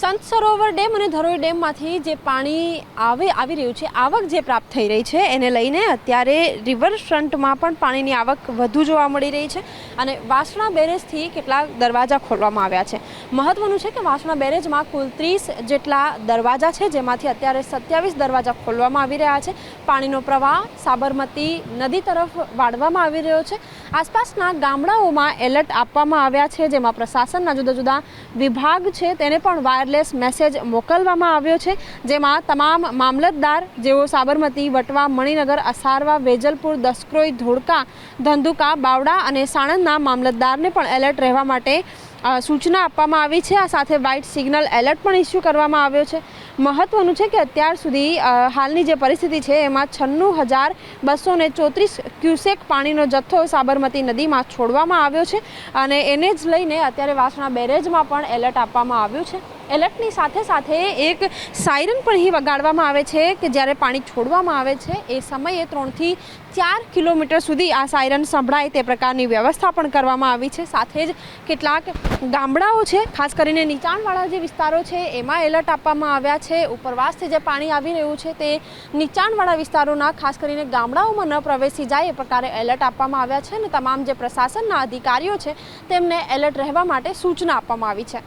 સંત સરોવર ડેમ અને ધરોઈ ડેમમાંથી જે પાણી આવે, આવી રહ્યું છે, આવક જે પ્રાપ્ત થઈ રહી છે, એને લઈને અત્યારે રિવરફ્રન્ટમાં પણ પાણીની આવક વધુ જોવા મળી રહી છે અને વાસણા બેરેજથી કેટલાક દરવાજા ખોલવામાં આવ્યા છે. મહત્વનું છે કે વાસણા બેરેજમાં કુલ ત્રીસ જેટલા દરવાજા છે, જેમાંથી અત્યારે સત્યાવીસ દરવાજા ખોલવામાં આવી રહ્યા છે. પાણીનો પ્રવાહ સાબરમતી નદી તરફ વાળવામાં આવી રહ્યો છે. આસપાસના ગામડાઓમાં એલર્ટ આપવામાં આવ્યા છે, જેમાં પ્રશાસનના જુદા જુદા વિભાગ છે, તેને પણ વાયરલેસ મેસેજ મોકલવામાં આવ્યો છે, જેમાં તમામ મામલતદાર જેઓ સાબરમતી, વટવા, મણિનગર, અસારવા, વેજલપુર, દસક્રોઈ, ધોળકા, ધંધુકા, બાવડા અને સાણંદના મામલતદારને પણ એલર્ટ રહેવા માટે સૂચના આપવામાં આવી છે. આ સાથે વ્હાઇટ સિગ્નલ એલર્ટ પણ ઇસ્યુ કરવામાં આવ્યો છે. મહત્વનું છે કે અત્યાર સુધી હાલની જે પરિસ્થિતિ છે, એમાં છન્નું હજાર બસો ને ચોત્રીસ ક્યુસેક પાણીનો જથ્થો સાબરમતી નદીમાં છોડવામાં આવ્યો છે અને એને જ લઈને અત્યારે વાસણા બેરેજમાં પણ એલર્ટ આપવામાં આવ્યું છે. એલર્ટની સાથે સાથે એક સાયરન પણ અહીં વગાડવામાં આવે છે કે જ્યારે પાણી છોડવામાં આવે છે, એ સમયે ત્રણથી ચાર કિલોમીટર સુધી આ સાયરન સંભળાય તે પ્રકારની વ્યવસ્થા પણ કરવામાં આવી છે. સાથે જ કેટલાક ગામડાઓ છે, ખાસ કરીને નીચાણવાળા જે વિસ્તારો છે, એમાં એલર્ટ આપવામાં આવ્યા છે. ઉપરવાસથી જે પાણી આવી રહ્યું છે તે નીચાણવાળા વિસ્તારોના, ખાસ કરીને ગામડાઓમાં ન પ્રવેશી જાય એ પ્રકારે એલર્ટ આપવામાં આવ્યા છે અને તમામ જે પ્રશાસનના અધિકારીઓ છે, તેમને એલર્ટ રહેવા માટે સૂચના આપવામાં આવી છે.